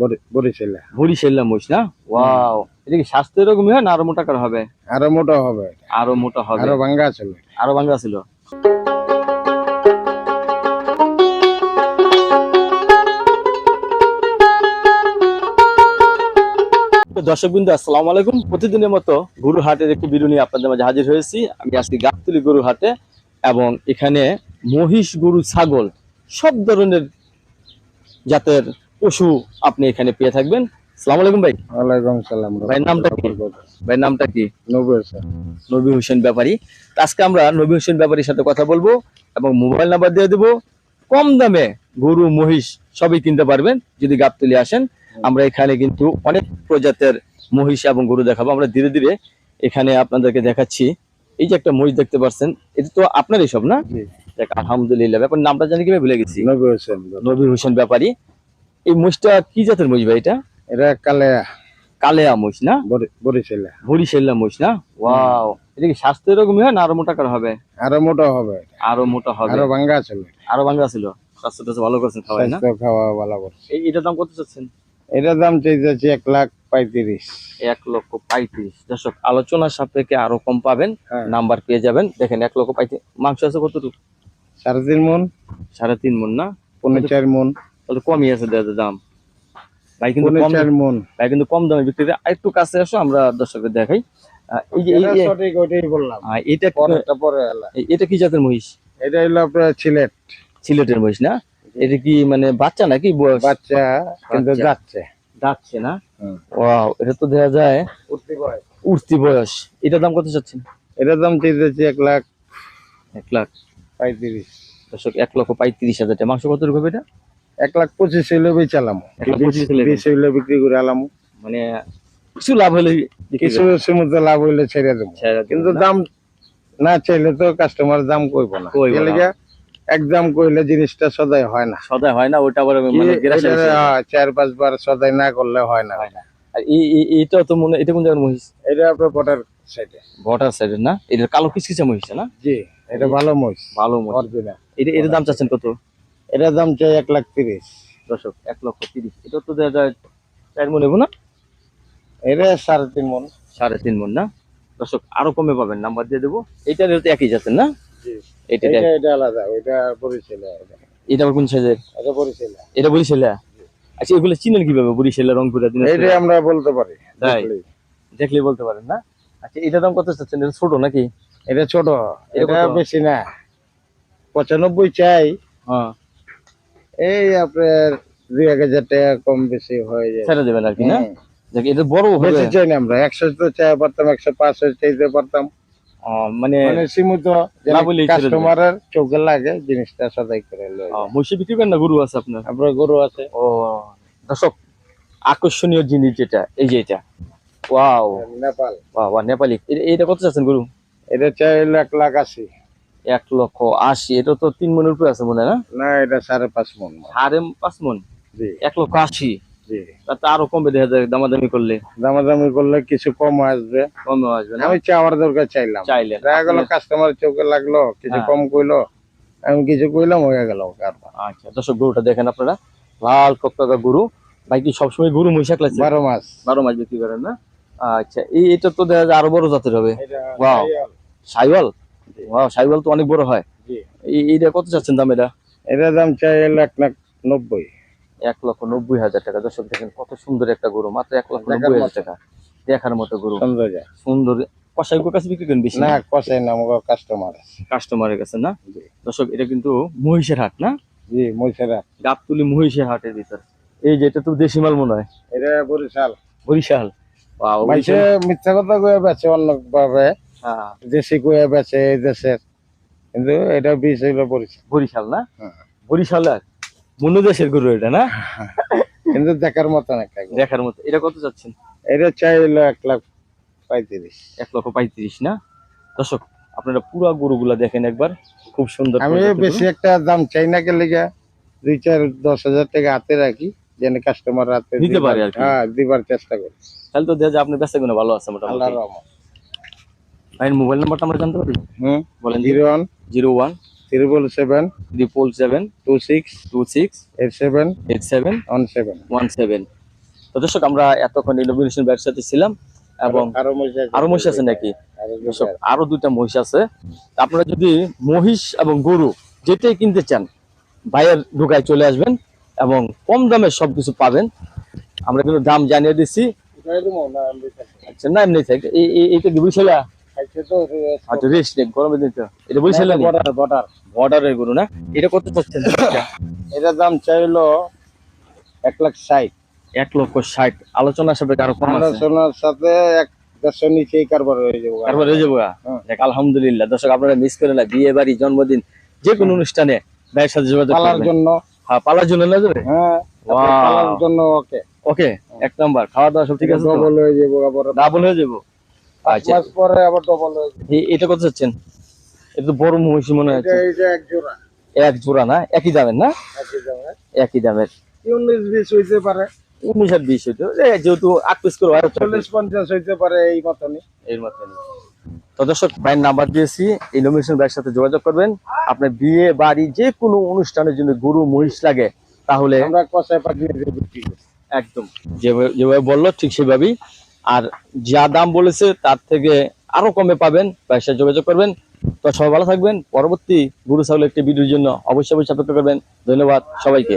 বরি- বরিশালে বরিশাল্লা মহিষ না? ওয়াও। এটা কি স্বাস্থ্য এরকমই হয় না আরও মোটা করা হবে? আরও মোটা হবে। আরও মোটা হবে। আরও ভাঙ্গা ছিল। আরও ভাঙ্গা ছিল। দর্শক বিন্দু আসসালামু আলাইকুম। প্রতিদিনের মতো গরু হাটের একটি ভিডিও নিয়ে আপনাদের মাঝে হাজির হয়েছি। আমি আজকে গাবতলি গরু হাটে এবং এখানে মহিষ গরু ছাগল সব ধরনের জাতের পশু আপনি এখানে পেয়ে থাকবেন। আলাইকুম ভাই। ওয়ালাইকুম সালাম ভাইয়ের নামটা কি? ভাইয়ের নামটা কি? নব্বই স্যার নবী হোসেন ব্যাপারী। আজকে আমরা নবী হোসেন ব্যাপারীর সাথে কথা বলব এবং মোবাইল নাম্বার দিয়ে দেবো। কম দামে গরু মহিষ সবই কিনতে পারবেন যদি গাবতলি আসেন। আমরা এখানে কিন্তু অনেক প্রজাতের মহিষ এবং গরু দেখাবো। আমরা ধীরে ধীরে এখানে আপনাদেরকে দেখাচ্ছি। এই যে একটা মহিষ দেখতে পাচ্ছেন এটা তো আপনারই সব না? দেখ আলহামদুলিল্লাহ। ব্যাপার নামটা জানি কীভাবে ভুলে গেছি। হোসেন নবী হোসেন ব্যাপারী। এই মহিষটা কি জাতের মহিষ ভাই এটা? এটা কালে কালেয়া মহিষ না? বরি- বরিশালে। বরিশাল্লা মহিষ না? ওয়াও। এটা কি স্বাস্থ্য এরকমই হয় না আরও মোটা করা হবে? আরও মোটা হবে। আরও মোটা হবে। আরও ভাঙ্গা ছিল। আরও ভাঙ্গা ছিল। স্বাস্থ্য টাস্থ্য ভালো করছেন খাওয়াই না? স্বাস্থ্য খাওয়া ভালো করছে। এটার দাম কত চাচ্ছেন? এটার দাম চাইতেছি এক লাখ পঁয়ত্রিশ। এক লক্ষ পঁয়ত্রিশ। দর্শক আলোচনার সাপেক্ষে আরও কম পাবেন হ্যাঁ। নাম্বার পেয়ে যাবেন। দেখেন এক লক্ষ পঁয়ত্রিশ মাংস আছে কতটুকু? সাড়ে তিন মন। সাড়ে তিন মন না? পনেরো চার মন। তাহলে কমই আছে দাদা দাম? ভাই কিন্তু কম মন। ভাই কিন্তু কম দামে বিক্রি করে একটু কাছে আসো আমরা দর্শকদের দেখাই। এই যে এটা সঠিক ওইটাই বললাম। এটা পরেরটা পরে এটা কি জাতের মহিষ? এটা হলো আপনার সিলেট। সিলেটের মহিষ না? এটা কি মানে বাচ্চা নাকি বয়স? বাচ্চা কিন্তু। যাচ্ছে। যাচ্ছে না। ওয়াও এটা তো দেখা যায়। উঠতি বয়স। এটার দাম কত চাচ্ছেন? এটার দাম চাইতেছি এক লাখ এক লাখ। পঁয়ত্রিশ। দর্শক এক লক্ষ পঁয়ত্রিশ হাজার টাকা। মাংস কত রূপে এটা? এক লাখ পঁচিশ হইলে বেচালাম বিশ হইলে বিক্রি করে আলাম। মানে কিছু লাভ বিক্রি কিছু। সমুদ্র লাভ হইলে ছেড়ে দেবো। কিন্তু দাম না চাইলে তো কাস্টমার দাম কইব না। কইবো না। এক দাম কইলে জিনিসটা সদাই হয় না। সদাই হয় না ওটা আবার মানে এটা, চার পাঁচবার সদাই না করলে হয় না। আর এই- তো মনে এটা কোন জায়গার মহিষ? এটা আপনার সাইডে ভটার সাইডের না? এটা কালো কিসকিসা মহিষ না? জি এটা ভালো মহিষ। ভালো মহিষ। এটা এটার দাম চাচ্ছেন কত? এটার দাম চাই এক লাখ তিরিশ। দর্শক এক লক্ষ তিরিশ। এটা তো দেখা যায় চার মন না? এটা সাড়ে তিন মন। সাড়ে তিন মন না? দর্শক আরও কমে পাবেন নাম্বার দিয়ে দেবো। এটার তো একই জাতের না? এটা এটা এটা আলাদা বরিশালে। এটা। এটা কোন সাইজের? এটা বরিশালে। এটা বরিশালা? আচ্ছা এগুলো চিনেন কীভাবে বরিশালা রংপুরা দিন আমরা বলতে পারি তাই? দেখলে বলতে পারেন না? আচ্ছা এটা দাম কত চাচ্ছেন? এটা ছোট নাকি? এটা ছোট এটা এটা বেশি না। পঁচানব্বই চাই। হ্যাঁ। এই আপনার দুই এক হাজার টাকা কম বেশি হয়ে যায়। ছেড়ে দেবেন আর কি না? এটা বড় হবে। চাই না আমরা। একশো তো চাই পারতাম একশো চাইতে পারতাম। মানে মানে সীমিত না বলেই কাস্টমারের চোখে লাগে জিনিসটা সদাই করে মহিষে বিক্রি করেন না? গরু আছে আপনার? আপনার গরু আছে। ও দর্শক আকর্ষণীয় জিনিস যেটা এই যে এটা। ওয়াও। নেপাল। এটা কত চাচ্ছেন গরু? এটা চাই এক লাখ আশি। এক লক্ষ আশি এটা তো তিন মনের উপরে আছে মনে হয় না? না এটা সাড়ে পাঁচ মন সাড়ে পাঁচ মন? এক লক্ষ আশি? তাতে আরও কমবে দেখা যায় দামাদামি করলে। দামাদামি করলে কিছু কম আসবে। কমে আসবে আমি চাওয়ার দরকার চাইলাম। চাইলেন দেখা গেল কাস্টমার চোখে লাগল কিছু হ্যাঁ। কম কইলো আমি কিছু কইলাম হয়ে গেল আচ্ছা দর্শক গরুটা দেখেন আপনারা। লাল টকটকা গরু। ভাই কি সবসময় গরু মহিষা লাগছে বারো মাস। বারো মাস বিক্রি করেন না? আচ্ছা এই এটা তো দেখা যায় আরও বড় জাতের হবে। Wow. ওয়াও সাইওয়াল তো অনেক বড় হয়। এইটা কত চাচ্ছেন দাম এটা? এটার দাম চাই এক লাখ নব্বই। এক লক্ষ নব্বই হাজার টাকা। দর্শক দেখেন কত সুন্দর একটা গরু। মাত্র এক লক্ষ নব্বই হাজার টাকা। দেখার মতো গরু। সুন্দর। কষাই কাছে বিক্রি করেন বেশি? না কষাই না আমার কাস্টমার কাস্টমারের কাছে না। দর্শক এটা কিন্তু মহিষের হাট না? জি মহিষেরা গাবতুলি মহিষের হাটের ভিতর। এই যে এটা তো দেশি মাল মনে হয়। এটা বরিশাল। বরিশাল। মিথ্যা কথা কয়ে বেচে অন্য ভাবে। দেশি কয়ে বেচে এই দেশের। কিন্তু এটা বিষ হইল বরিশাল। বরিশাল না? হ্যাঁ। বরিশাল আর মন্য দেশের গরু এটা না? কিন্তু দেখার একটা গরু। দেখার মতো। এটা কত চাচ্ছেন এটা চাই হইল এক লাখ পঁয়ত্রিশ। এক লক্ষ পঁয়ত্রিশ না? দর্শক আপনারা পুরা গরুগুলা দেখেন একবার। খুব সুন্দর আমি বেশি একটা দাম চাই না কে লেগে দুই চার দশ হাজার টাকা হাতে রাখি যেন কাস্টমার হাতে দিতে পারে হ্যাঁ দিবার চেষ্টা করি। তাহলে তো দেখা যায় আপনার ব্যস্তগুলো ভালো আছে মোটামুটি। ভাইয়ের মোবাইল নাম্বারটা আমরা জানতে পারি হুম বলেন zero one zero one seven triple seven two six two six eight seven eight seven one seven one seven তো দর্শক আমরা এতক্ষণ ছিলাম এবং আরও মহিষ আছে। নাকি? আরও দর্শক আরও দুইটা মহিষ আছে। আপনারা যদি মহিষ এবং গরু যেটাই কিনতে চান ভাইয়ের ঢুকায় চলে আসবেন এবং কম দামে সবকিছু পাবেন। আমরা কিন্তু দাম জানিয়ে দিচ্ছি। না আচ্ছা না এমনি থাকে। এই- এইটা কি আচ্ছা রেস্ট নেই গরমের দিন এটা বলছিল বর্ডার বর্ডার বর্ডারের গরু না? এটা কত চাচ্ছেন এটার দাম চাইলো এক লাখ ষাট। এক লক্ষ ষাট। আলোচনা সাপেক্ষে আরও আলোচনার সাথে এক দেড়শো নিচেই কারবার হয়ে যাব। তারপরে যাব। আলহামদুলিল্লাহ। দর্শক আপনারা মিস করে না বিয়ে বাড়ি জন্মদিন যে কোনো অনুষ্ঠানে ভাইয়ের সাথে যোগাযোগ পালার জন্য। হ্যাঁ পালার জন্য না যাবে হ্যাঁ পালার জন্য ওকে। ওকে এক নাম্বার। খাওয়া দাওয়া সব ঠিক আছে? ডবল হয়ে যাব ডাবল হয়ে যাব। পাঁচ আচ্ছা মাস পরে আবার ডবল হয়ে এটা কত চাচ্ছেন? এটা তো বড় মহিষী মনে এটা এটা এক জোড়া। এক জোড়া না? একই দামের না? একই দামে একই দামের। হইতে পারে। আর হইতো যেহেতু পিস করে হইতে পারে এই মতনই। এর মতন তো দর্শক ভাইয়ের নাম্বার দিয়েছি। এই নমিনেশন ভাইয়ের সাথে যোগাযোগ করবেন। আপনার বিয়ে বাড়ি যে কোনো অনুষ্ঠানের জন্য গরু মহিষ লাগে তাহলে আমরা কষায় পাঠিয়ে একদম। যেভাবে বলল ঠিক সেভাবেই আর যা দাম বলেছে তার থেকে আরও কমে পাবেন। পয়সা যোগাযোগ করবেন। তো সবাই ভালো থাকবেন। পরবর্তী গুরু ছাগলের একটি ভিডিওর জন্য অবশ্যই অবশ্যই অপেক্ষা করবেন। ধন্যবাদ সবাইকে।